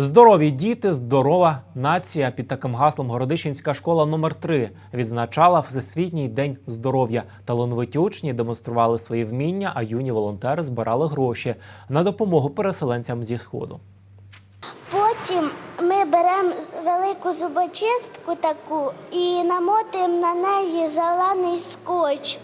Здорові діти, здорова нація. Під таким гаслом Городищенська школа номер 3 відзначала Всесвітній день здоров'я. Талановиті учні демонстрували свої вміння, а юні волонтери збирали гроші на допомогу переселенцям зі сходу. Потім ми беремо велику зубочистку таку і намотуємо на неї зелений скотч.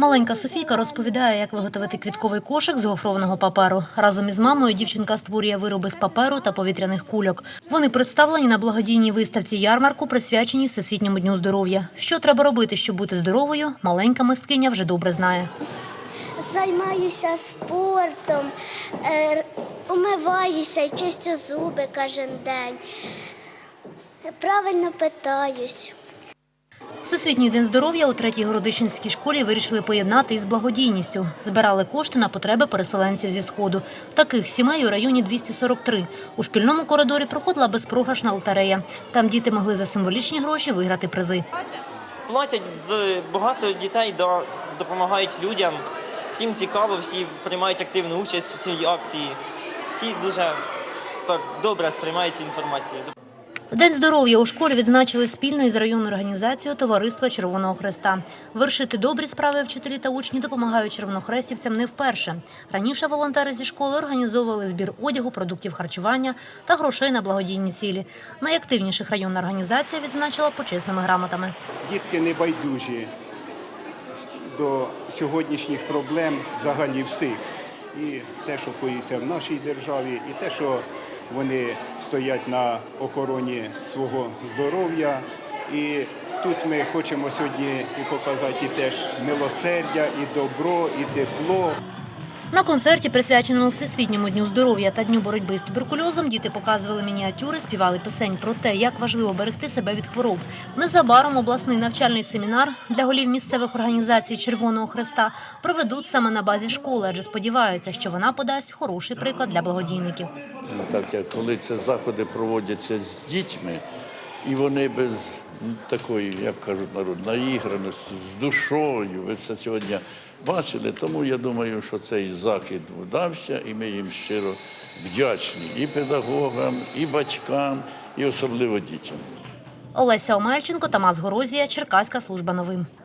Маленька Софійка розповідає, як виготовити квітковий кошик з гофрованого паперу. Разом із мамою дівчинка створює вироби з паперу та повітряних кульок. Вони представлені на благодійній виставці ярмарку, присвяченій Всесвітньому дню здоров'я. Що треба робити, щоб бути здоровою, маленька мисткиня вже добре знає. Займаюся спортом, е, умиваюся і чистю зуби кожен день. Правильно питаюсь. Всесвітній день здоров'я у третій городищенській школі вирішили поєднати із благодійністю. Збирали кошти на потреби переселенців зі сходу. Таких сімей у районі 243. У шкільному коридорі проходила безпрограшна лотерея. Там діти могли за символічні гроші виграти призи. платять з багато дітей до, допомагають людям. Всім цікаво, всі приймають активну участь в цій акції. Всі дуже так добре сприймають цю інформацію. День здоров'я у школі відзначили спільно із районною організацією Товариства Червоного Хреста. Вершити добрі справи вчителі та учні допомагають червонохрестівцям не вперше. Раніше волонтери зі школи організовували збір одягу, продуктів харчування та грошей на благодійні цілі. Найактивніших районна організація відзначила почесними грамотами. Дітки не байдужі до сьогоднішніх проблем взагалі всіх. І те, що коїться в нашій державі, і те, що вони стоять на охороні свого здоров'я. І тут ми хочемо сьогодні і показати і теж милосердя, і добро, і тепло. На концерті, присвяченому Всесвітньому дню здоров'я та дню боротьби з туберкульозом, діти показували мініатюри, співали пісень про те, як важливо берегти себе від хвороб. Незабаром обласний навчальний семінар для голів місцевих організацій Червоного Хреста проведуть саме на базі школи, адже сподіваються, що вона подасть хороший приклад для благодійників. Ну, Так як коли ці заходи проводяться з дітьми, і вони без такої, як кажуть народ, наіграності, з душою. Ви це сьогодні бачили. Тому я думаю, що цей захід вдався, і ми їм щиро вдячні і педагогам, і батькам, і особливо дітям. Олеся Омельченко, Тамас Горозія, Черкаська служба новин.